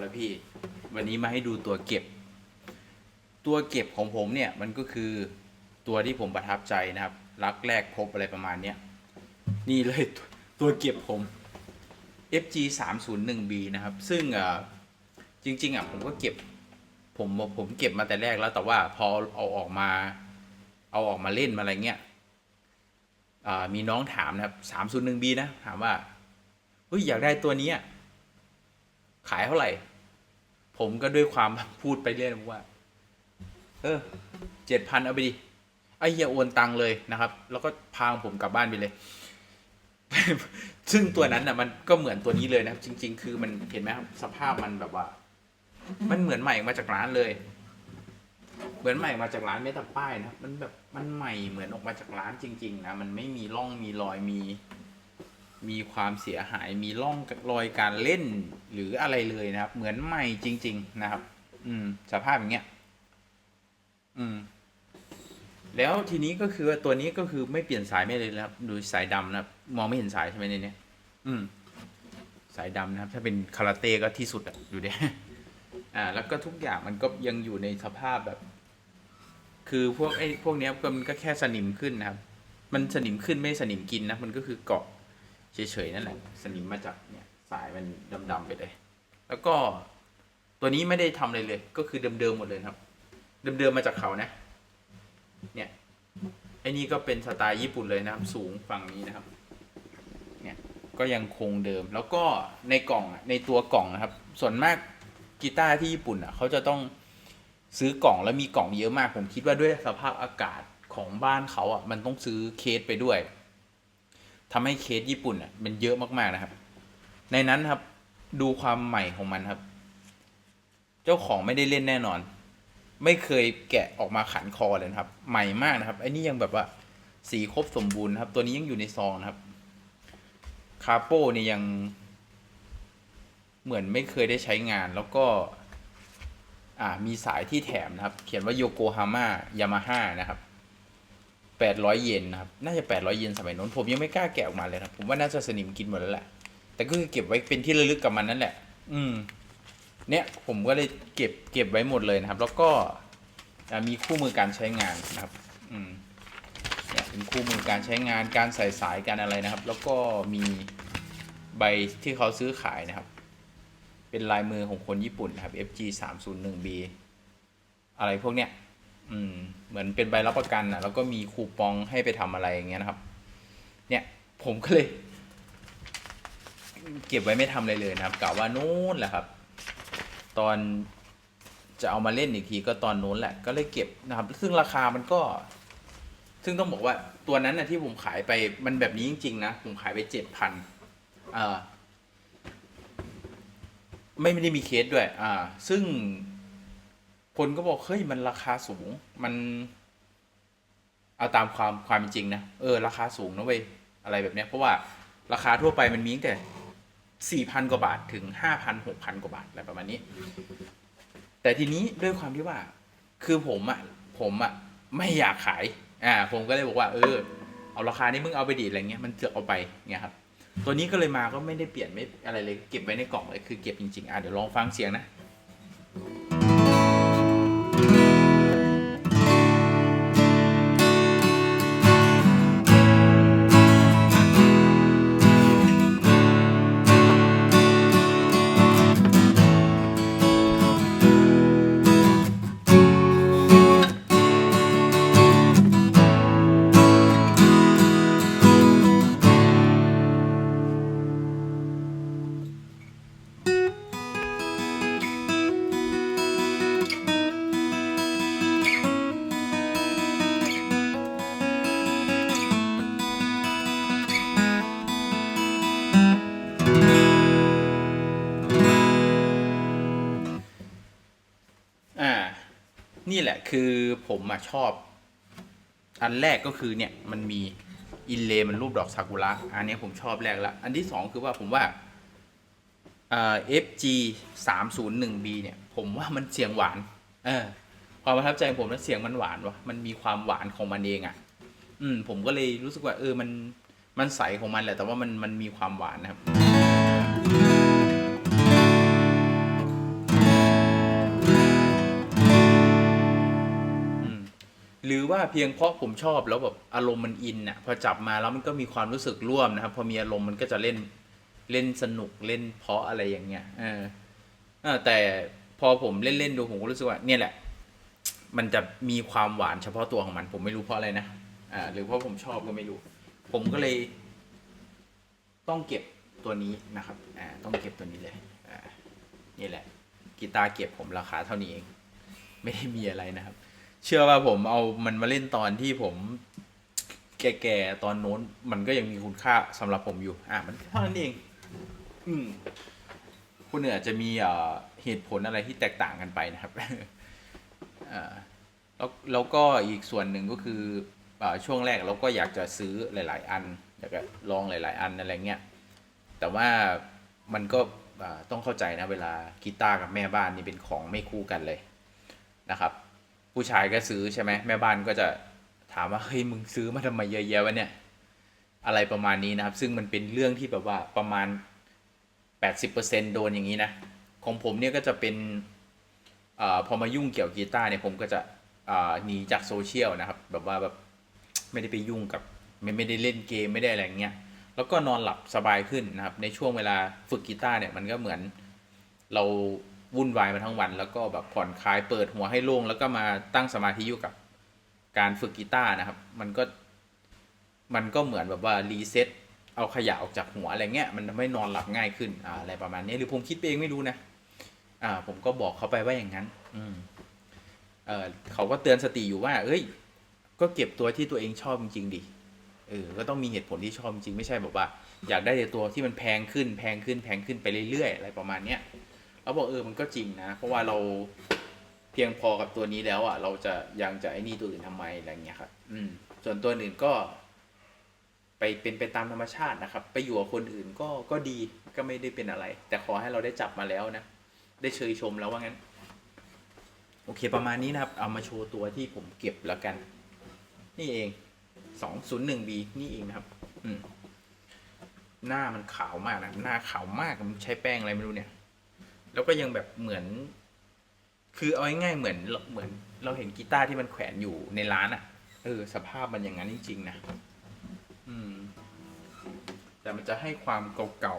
แล้วพี่ วันนี้มาให้ดูตัวเก็บ ตัวเก็บของผมเนี่ยมันก็คือตัวที่ผมประทับใจนะครับ รักแรกพบอะไรประมาณเนี้ยนี่เลยตัวตัวเก็บผม FG 3 0 1 B นะครับ ซึ่งจริง ๆอะผมก็เก็บผมผมเก็บมาแต่แรกแล้วแต่ว่าพอเอาออกมา เอาออกมาเล่นมาอะไรเงี้ยมีน้องถามนะครับ 301B นะ ถามว่าเฮ้ยอยากได้ตัวนี้ขายเท่าไหร่ ผมก็ด้วยความพูดไปเรื่อยว่า เออเจ็ดพันเอาไปดิไอ้เฮียโอนตังเลยนะครับ แล้วก็พาผมกลับบ้านไปเลย ซึ่งตัวนั้นอะ มันก็เหมือนตัวนี้เลยนะครับ จริง ๆ คือมันเห็นไหมครับสภาพมันแบบว่า มันเหมือนใหม่มาจากร้านเลย เหมือนใหม่มาจากร้านไม่แต่ป้ายนะครับมันแบบมันใหม่เหมือนออกมาจากร้านจริง ๆ นะมันไม่มีร่องมีรอยมี มีความเสียหายมีร่องรอยการเล่นหรืออะไรเลยนะครับ เหมือนใหม่จริง ๆ นะครับ อืม สภาพอย่างเงี้ย อืม แล้วทีนี้ก็คือตัวนี้ก็คือไม่เปลี่ยนสายไม่เลยนะครับ ดูสายดำนะครับ มองไม่เห็นสายใช่ไหมในเนี้ยอืม สายดำนะครับ ถ้าเป็นคาราเต้ก็ที่สุดอะดูดิอ่า แล้วก็ทุกอย่างมันก็ยังอยู่ในสภาพแบบ คือพวกไอ้พวกเนี้ยก็มันก็แค่สนิมขึ้นนะครับ มันสนิมขึ้นไม่สนิมกินนะ มันก็คือเกาะ เฉยๆนั่นแหละ สนิมมาจากเนี่ยสายมันดำๆไปเลย แล้วก็ตัวนี้ไม่ได้ทำอะไรเลย ก็คือเดิมๆหมดเลยครับ เดิมๆมาจากเขานะ เนี่ยไอ้นี่ก็เป็นสไตล์ญี่ปุ่นเลยนะครับ สูงฝั่งนี้นะครับ เนี่ยก็ยังคงเดิม แล้วก็ในกล่องในตัวกล่องนะครับ ส่วนมากกีตาร์ที่ญี่ปุ่นอะเขาจะต้องซื้อกล่องแล้วมีกล่องเยอะมาก ผมคิดว่าด้วยสภาพอากาศของบ้านเขาอะมันต้องซื้อเคสไปด้วย ทำให้เคสญี่ปุ่นอะมันเยอะมากๆนะครับ ในนั้นครับดูความใหม่ของมันครับ เจ้าของไม่ได้เล่นแน่นอน ไม่เคยแกะออกมาขันคอเลยครับ ใหม่มากนะครับไอ้นี่ยังแบบว่าสีครบสมบูรณ์ครับ ตัวนี้ยังอยู่ในซองนะครับคาโป้เนี่ยยัง เหมือนไม่เคยได้ใช้งานแล้วก็ อ่ามีสายที่แถมนะครับ เขียนว่าโยโกฮาม่ายามาฮ่านะครับ แปดร้อยเยนนะครับ น่าจะแปดร้อยเยนสมัยโน้นผมยังไม่กล้าแกะออกมาเลยนะผมว่าน่าจะสนิมกินหมดแล้วแหละ แต่ก็คือเก็บไว้เป็นที่ระลึกกับมันนั่นแหละ อืม เนี่ยผมก็เลยเก็บเก็บไว้หมดเลยนะครับ แล้วก็มีคู่มือการใช้งานนะครับ อืมเนี่ยเป็นคู่มือการใช้งานการใส่สายการอะไรนะครับ แล้วก็มีใบที่เขาซื้อขายนะครับ เป็นลายมือของคนญี่ปุ่นนะครับ FG 3 0 1 B อะไรพวกเนี้ย อืม เหมือนเป็นใบรับประกันนะแล้วก็มีคูปองให้ไปทำอะไรอย่างเงี้ยนะครับ เนี่ยผมก็เลย เก็บไว้ไม่ทำอะไรเลยนะครับกะว่านู้นแหละครับ ตอนจะเอามาเล่นอีกทีก็ตอนนู้นแหละก็เลยเก็บนะครับ ซึ่งราคามันก็ ซึ่งต้องบอกว่าตัวนั้นนะที่ผมขายไปมันแบบนี้จริงๆนะผมขายไปเจ็ดพันอ่อไม่ไม่ได้มีเคสด้วย อ่า ซึ่ง คนก็บอก เฮ้ย มันราคาสูง มันเอาตามความความเป็นจริงนะ เออ ราคาสูงนะเว้ย อะไรแบบเนี้ย เพราะว่าราคาทั่วไปมันมีตั้งแต่สี่พันกว่าบาทถึงห้าพันหกพันกว่าบาทอะไรประมาณนี้ แต่ทีนี้ด้วยความที่ว่า คือผมอะผมอะไม่อยากขาย อ่า ผมก็เลยบอกว่า เออ เอาราคานี้มึงเอาไปดีดอะไรเงี้ย มันเสือกเอาไปเงี้ยครับ ตัวนี้ก็เลยมาก็ไม่ได้เปลี่ยนไม่อะไรเลย เก็บไว้ในกล่องเลย คือเก็บจริงๆ อะเดี๋ยวลองฟังเสียงนะ นี่แหละคือผมอะชอบ อันแรกก็คือเนี่ยมันมีอินเลมันรูปดอกซากุระอันนี้ผมชอบแรกละอันที่สองคือว่าผมว่าเอ่า FG 3 0 1 B เนี่ย ผมว่ามันเสียงหวาน เออ ความประทับใจของผมนะเสียงมันหวานวะมันมีความหวานของมันเองอะ่ะ อืม ผมก็เลยรู้สึกว่า เออมันมันใสของมันแหละแต่ว่ามันมันมีความหวานนะครับ หรือว่าเพียงเพราะผมชอบแล้วแบบอารมณ์มันอินอะพอจับมาแล้วมันก็มีความรู้สึกร่วมนะครับ พอมีอารมณ์มันก็จะเล่นเล่นสนุกเล่นเพราะอะไรอย่างเงี้ยเออแต่พอผมเล่นเล่นดูผมก็รู้สึกว่าเนี่ยแหละ มันจะมีความหวานเฉพาะตัวของมัน ผมไม่รู้เพราะอะไรนะอ่าหรือเพราะผมชอบก็ไม่รู้ ผมก็เลย ต้องเก็บตัวนี้นะครับอ่าต้องเก็บตัวนี้เลยอ่านี่แหละกีตาร์เก็บผมราคาเท่านี้เอง ไม่ได้มีอะไรนะครับ เชื่อว่าผมเอามันมาเล่นตอนที่ผม แก่ๆตอนโน้น มันก็ยังมีคุณค่าสำหรับผมอยู่ อ่ามันเท่านั้นเอง อืมคุณเหนือาจจะมีเหตุผลอะไรที่แตกต่างกันไปนะครับแล้วแล้วก็อีกส่วนหนึ่งก็คืออช่วงแรกเราก็อยากจะซื้อหลาย ๆ อันอยากจะลองหลาย ๆ อันอะไรเงี้ยแต่ว่ามันก็ต้องเข้าใจนะเวลากีตาร์กับแม่บ้านนี่เป็นของไม่คู่กันเลยนะครับ ผู้ชายก็ซื้อใช่ไหมแม่บ้านก็จะถามว่าเฮ้ยมึงซื้อมาทำไมเยอะแยะวะเนี่ย อะไรประมาณนี้นะครับ ซึ่งมันเป็นเรื่องที่แบบว่าประมาณ 80%โดนอย่างนี้นะ ของผมเนี่ยก็จะเป็นอพอมายุ่งเกี่ยวกีตาร์เนี่ยผมก็จะหนีจากโซเชียลนะครับ แบบว่าแบบไม่ได้ไปยุ่งกับไม่ไม่ได้เล่นเกมไม่ได้อะไรอย่างเงี้ยแล้วก็นอนหลับสบายขึ้นนะครับ ในช่วงเวลาฝึกกีตาร์เนี่ยมันก็เหมือนเรา วุ่นวายมาทั้งวัน แล้วก็แบบผ่อนคลายเปิดหัวให้โล่งแล้วก็มาตั้งสมาธิอยู่กับการฝึกกีตาร์นะครับ มันก็มันก็เหมือนแบบว่ารีเซ็ตเอาขยะออกจากหัวอะไรเงี้ยมันทำให้นอนหลับง่ายขึ้นออะไรประมาณนี้หรือผมคิดไปเองไม่รู้นะอ่า ผมก็บอกเขาไปว่าอย่างนั้น อืมเออเขาก็เตือนสติอยู่ว่า เอ้ย ก็เก็บตัวที่ตัวเองชอบจริงๆดิเออก็ต้องมีเหตุผลที่ชอบจริงไม่ใช่แบบว่า อยากได้แต่ตัวที่มันแพงขึ้นแพงขึ้นแพงขึ้นไปเรื่อยๆอะไรประมาณเนี้ย เราบอกเออมันก็จริงนะ เพราะว่าเราเพียงพอกับตัวนี้แล้วอะ เราจะยังจะไอ้นี่ตัวอื่นทำไมอะไรเงี้ยครับ อืม ส่วนตัวอื่นก็ ไปเป็นไปตามธรรมชาตินะครับ ไปอยู่กับคนอื่นก็ก็ดีก็ไม่ได้เป็นอะไร แต่ขอให้เราได้จับมาแล้วนะได้เชยชมแล้วว่างั้น โอเค ประมาณนี้นะครับ เอามาโชว์ตัวที่ผมเก็บแล้วกัน นี่เองสองศูนย์หนึ่งบีนี่เองนะครับ อืมหน้ามันขาวมากนะหน้าขาวมากมันใช้แป้งอะไรไม่รู้เนี่ย แล้วก็ยังแบบเหมือน คือเอาง่ายๆเหมือนเหมือน เราเห็นกีตาร์ที่มันแขวนอยู่ในร้านอะ่ะเออสภาพมันอย่างนั้นจริงๆนะอืม แต่มันจะให้ความเก่า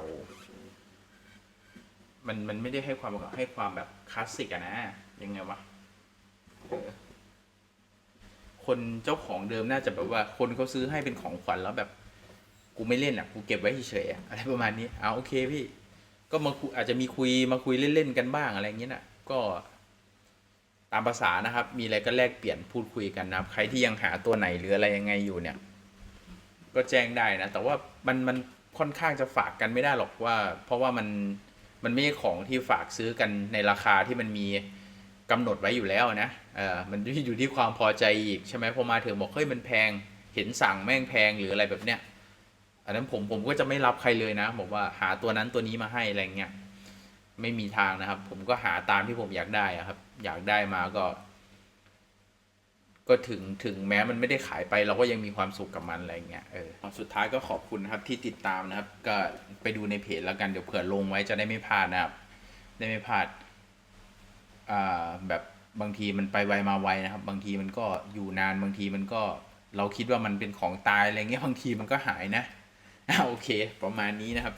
ๆมันมันไม่ได้ให้ความเก่าให้ความแบบคลาสสิกอะนะยังไงวะเออคนเจ้าของเดิมน่าจะแบบว่า คนเขาซื้อให้เป็นของขวัญแล้วแบบ กูไม่เล่นอะ กูเก็บไว้เฉยๆอะอะไรประมาณนี้เอาโอเคพี่ ก็มาอาจจะมีคุยมาคุยเล่นๆกันบ้างอะไรอย่างเงี้ยนะก็ตามภาษานะครับ มีอะไรก็แลกเปลี่ยนพูดคุยกันนะครับ ใครที่ยังหาตัวไหนหรืออะไรยังไงอยู่เนี่ย ก็แจ้งได้นะ แต่ว่ามันมันค่อนข้างจะฝากกันไม่ได้หรอกว่า เพราะว่ามันมันไม่ใช่ของที่ฝากซื้อกันในราคาที่มันมีกำหนดไว้อยู่แล้วนะ เออมันอยู่ที่ความพอใจอีกใช่ไหมพอมาถึงบอกเฮ้ยมันแพง เห็นสั่งแม่งแพงหรืออะไรแบบเนี้ย นนั้นผมผมก็จะไม่รับใครเลยนะบอกว่าหาตัวนั้นตัวนี้มาให้อะไรเงี้ยไม่มีทางนะครับ ผมก็หาตามที่ผมอยากได้ครับ อยากได้มาก็ ก็ถึงถึงแม้มันไม่ได้ขายไป เราก็ยังมีความสุขกับมันอะไรเงี้ยเออสุดท้ายก็ขอบคุณนะครับ ที่ติดตามนะครับ ก็ไปดูในเพจแล้วกันเดี๋ยวเผื่อลงไว้จะได้ไม่พลาดนะครับ ได้ไม่พลาดอ่าแบบบางทีมันไปไวมาไวนะครับ บางทีมันก็อยู่นานบางทีมันก็ เราคิดว่ามันเป็นของตายอะไรเงี้ยบางทีมันก็หายนะ อ่าโอเค ประมาณนี้นะครับ